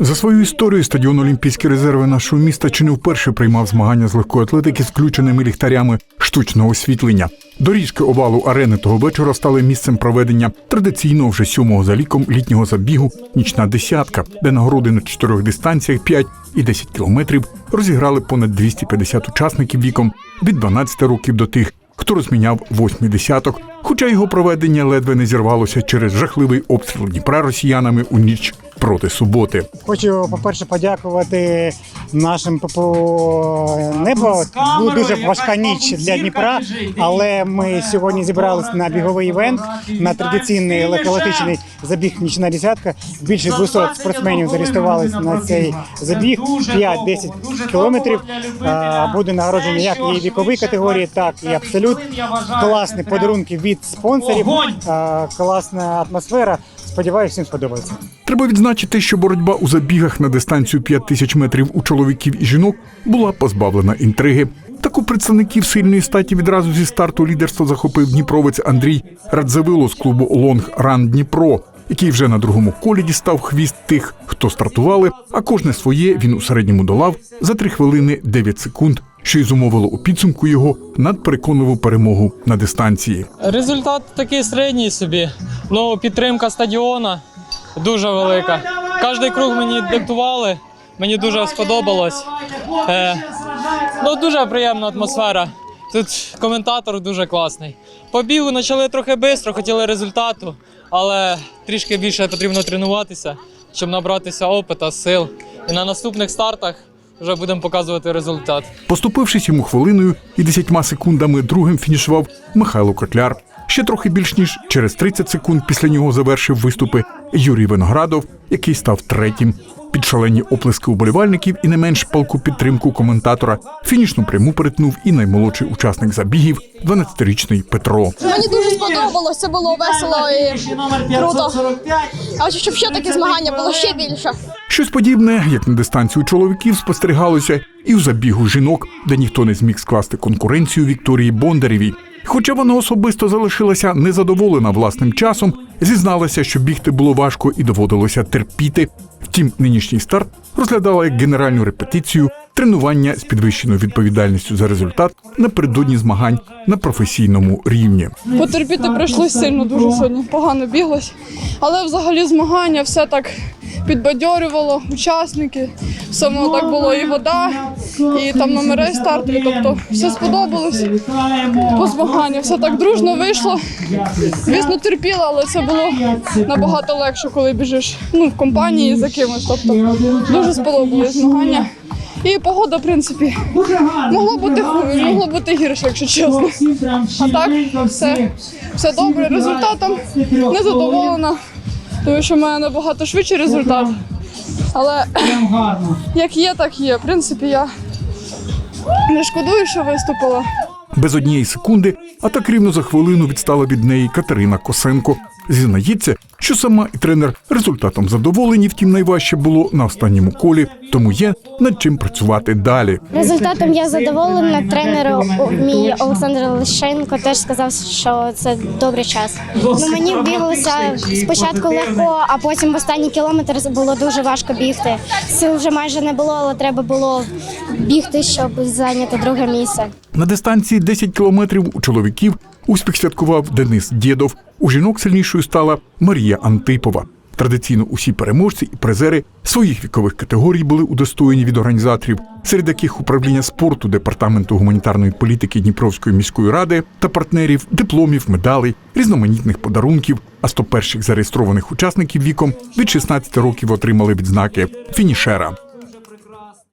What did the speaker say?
За свою історію стадіон Олімпійські резерви нашого міста чи не вперше приймав змагання з легкої атлетики з включеними ліхтарями штучного освітлення. Доріжки овалу арени того вечора стали місцем проведення традиційного вже сьомого за ліком літнього забігу Нічна десятка, де нагороди на чотирьох дистанціях 5 і 10 кілометрів розіграли понад 250 учасників віком від 12 років до тих, хто розміняв восьмий десяток, хоча його проведення ледве не зірвалося через жахливий обстріл Дніпра росіянами у ніч проти суботи. Хочу, по-перше, подякувати нашим ППО небо. Була дуже важка ніч для Дніпра, але ми сьогодні зібралися на біговий івент, на традиційний легкоатлетичний забіг нічна десятка. Більше 200 спортсменів зареєструвалися на цей забіг 5-10 кілометрів. Буде нагородження як і віковій категорії, так і абсолют. Класні подарунки від спонсорів, класна атмосфера. Сподіваюся, всім сподобається. Треба відзначити, що боротьба у забігах на дистанцію 5 тисяч метрів у чоловіків і жінок була позбавлена інтриги. Так у представників сильної статі відразу зі старту лідерство захопив дніпровець Андрій Радзавило з клубу Лонг Ран Дніпро, який вже на другому колі дістав хвіст тих, хто стартували, а кожне своє він у середньому долав за 3 хвилини 9 секунд, що й зумовило у підсумку його надпереконливу перемогу на дистанції. Результат такий середній собі. Ну, підтримка стадіона дуже велика. Кожний круг мені диктували, мені дуже сподобалось. Е, ну, дуже приємна атмосфера. Тут коментатор дуже класний. По бігу почали трохи швидко, хотіли результату, але трішки більше потрібно тренуватися, щоб набратися опита, сил. І на наступних стартах вже будемо показувати результат. Поступившись йому хвилиною і 10 секундами другим фінішував Михайло Котляр. Ще трохи більш ніж через 30 секунд після нього завершив виступи Юрій Виноградов, який став третім. Під шалені оплески уболівальників і не менш палку підтримку коментатора фінішну пряму перетнув і наймолодший учасник забігів 12-річний Петро. Мені дуже сподобалось, це було весело і круто. А щоб ще такі змагання було ще більше. Щось подібне, як на дистанцію чоловіків, спостерігалося і у забігу жінок, де ніхто не зміг скласти конкуренцію Вікторії Бондарєвій. Хоча вона особисто залишилася незадоволена власним часом, зізналася, що бігти було важко і доводилося терпіти. Втім, нинішній старт розглядала як генеральну репетицію тренування з підвищеною відповідальністю за результат напередодні змагань на професійному рівні. Потерпіти прийшлось сильно дуже сьогодні. Погано біглось. Але взагалі змагання все так підбадьорювало учасники. Воно так було і вода, і там номери стартові. Тобто все сподобалось по змаганню. Все так дружно вийшло. Звісно, терпіла, але це було набагато легше, коли біжиш ну, в компанії за кимось. Тобто дуже сподобались змагання. І погода, в принципі, могла бути хуже, могло бути гірше, якщо чесно. А так, все, все добре. Результатом не задоволена, тому що в мене набагато швидший результат. Але як є, так є. В принципі, я не шкодую, що виступила. Без однієї секунди, а так рівно за хвилину відстала від неї Катерина Косенко. Зізнається, що сама і тренер результатом задоволені, втім найважче було на останньому колі, тому є над чим працювати далі. Результатом я задоволена. Тренер мій Олександр Лишенко теж сказав, що це добрий час. Ну мені біглося спочатку легко, а потім в останній кілометр було дуже важко бігти. Сил вже майже не було, але треба було бігти, щоб зайняти друге місце. На дистанції 10 кілометрів у чоловіків успіх святкував Денис Дєдов. У жінок сильнішою стала Марія Антипова. Традиційно усі переможці і призери своїх вікових категорій були удостоєні від організаторів, серед яких управління спорту департаменту гуманітарної політики Дніпровської міської ради та партнерів, дипломів, медалей, різноманітних подарунків. А 100 перших зареєстрованих учасників віком від 16 років отримали відзнаки фінішера.